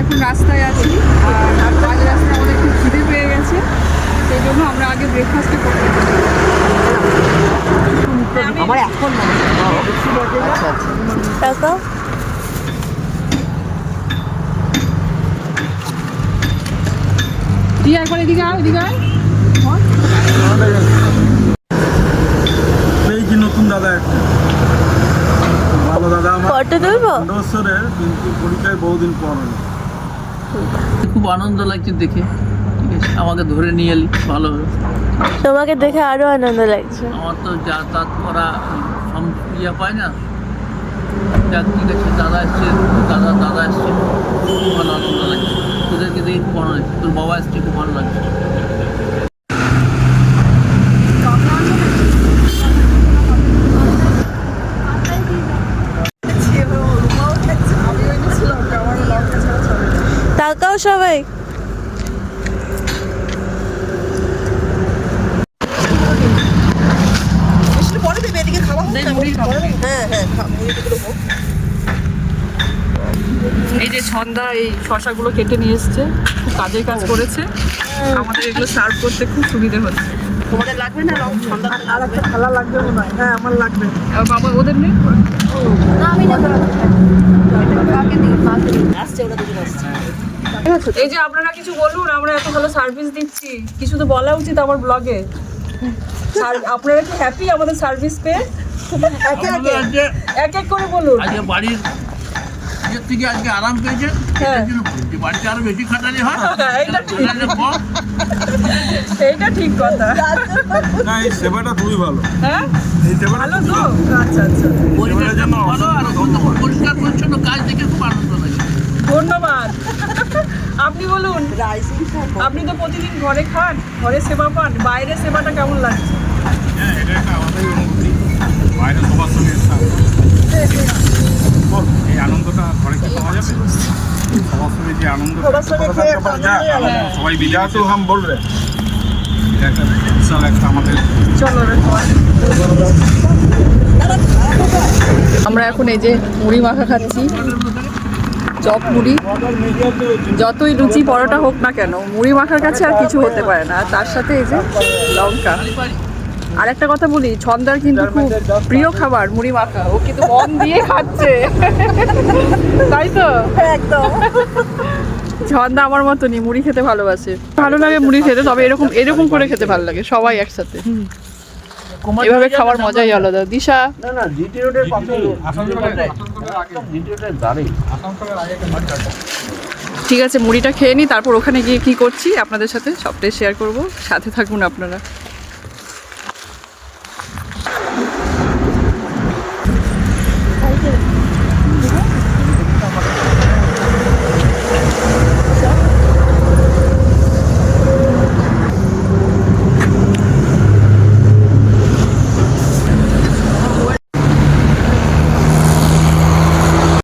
এখন রাস্তায় আছি আর মাঝ রাস্তায় আমাদের খুব খিদে পেয়ে গেছে সেই জন্য আমরা আগে ব্রেকফাস্টে করতে। আমার এখন আচ্ছা আচ্ছা। টাকা তুই একবার এদিকে আয় এদিকে আয়। এই কি নতুন দাদা একটা ভালো দাদা আমার। বছরের কিন্তু পরীক্ষায় বহুদিন পর হলো। খুব আনন্দ লাগছে দেখে। ঠিক আছে আমাকে ধরে নিয়ে এলি ভালো তোমাকে দেখে আরও আনন্দ লাগছে। আমার তো যাতায়াত করা ইয়ে পায় না। যাক ঠিক আছে দাদা এসছে দাদা দাদা এসছে। খুব ভালো আনন্দ লাগছে। তোদেরকে দেখে খুব ভালো লাগছে। তোর বাবা এসছে খুব ভালো লাগছে। তাকাও সবাই। এই যে ছন্দা এই শশাগুলো কেটে নিয়ে এসছে খুব কাজের কাজ করেছে। আমাদের এগুলো সার্ভ করতে খুব সুবিধে হচ্ছে। তোমাদের লাগবে না আর একটা থালা লাগবে মনে হয়। হ্যাঁ আমার লাগবে। বাবা ওদের নেই? দুজন আসছে এই যে আপনারা কিছু বলুন আমরা এত ভালো সার্ভিস দিচ্ছি। কিছু তো বলা উচিত আমার ব্লগে আপনারা কি হ্যাপি আমাদের সার্ভিস পেয়ে? আমাদের আজকে এক এক করে বলুন। আজকে বাড়ির ইয়ের থেকে আজকে আরাম পেয়েছে হ্যাঁ। বাড়িতে আরও বেশি খাটালি হয়। হ্যাঁ, এইটা ঠিক। খাটালি এইটা ঠিক কথা। না এই সেবাটা খুবই ভালো। হ্যাঁ? এই সেবাটা ভালো তো? আচ্ছা আচ্ছা। পরিবেশটা জন্য ভালো আর পরিষ্কার পরিচ্ছন্ন খুব আনন্দ লাগছে ধন্যবাদ। আপনি বলুন আপনি তো প্রতিদিন ঘরে খান ঘরে সেবা পান বাইরে সেবাটা কেমন লাগছে? হ্যাঁ এটা একটা অনুভূতি। বাইরে সবার সঙ্গে এই আনন্দটা ঘরে কি পাওয়া যাবে? সবার সঙ্গে যে আনন্দ। সবাই বিজা তো হাম বল রে। এটা একটা বিশাল একটা আমাদের চলো রে আমরা এখন এই যে মুড়ি মাখা খাচ্ছি। চপ মুড়ি। যতই লুচি পরোটা হোক না কেন মুড়ি মাখার কাছে আর কিছু হতে পারে না। আর তার সাথে এই যে লঙ্কা। আর একটা কথা বলি ছন্দার কিন্তু খুব প্রিয় খাবার মুড়ি মাখা। ও কিন্তু মন দিয়ে খাচ্ছে। তাই তো? একদম। ছন্দা আমার মতনই মুড়ি খেতে ভালোবাসে। ভালো লাগে মুড়ি খেতে তবে এরকম এরকম করে খেতে ভালো লাগে সবাই একসাথে। এভাবে খাওয়ার মজাই আলাদা। দিশা? না না জিটি রোডের পাশে জিটি রোডের ধারে। ঠিক আছে মুড়িটা খেয়ে নিই তারপর ওখানে গিয়ে কি করছি আপনাদের সাথে সবটাই শেয়ার করব। সাথে থাকুন আপনারা।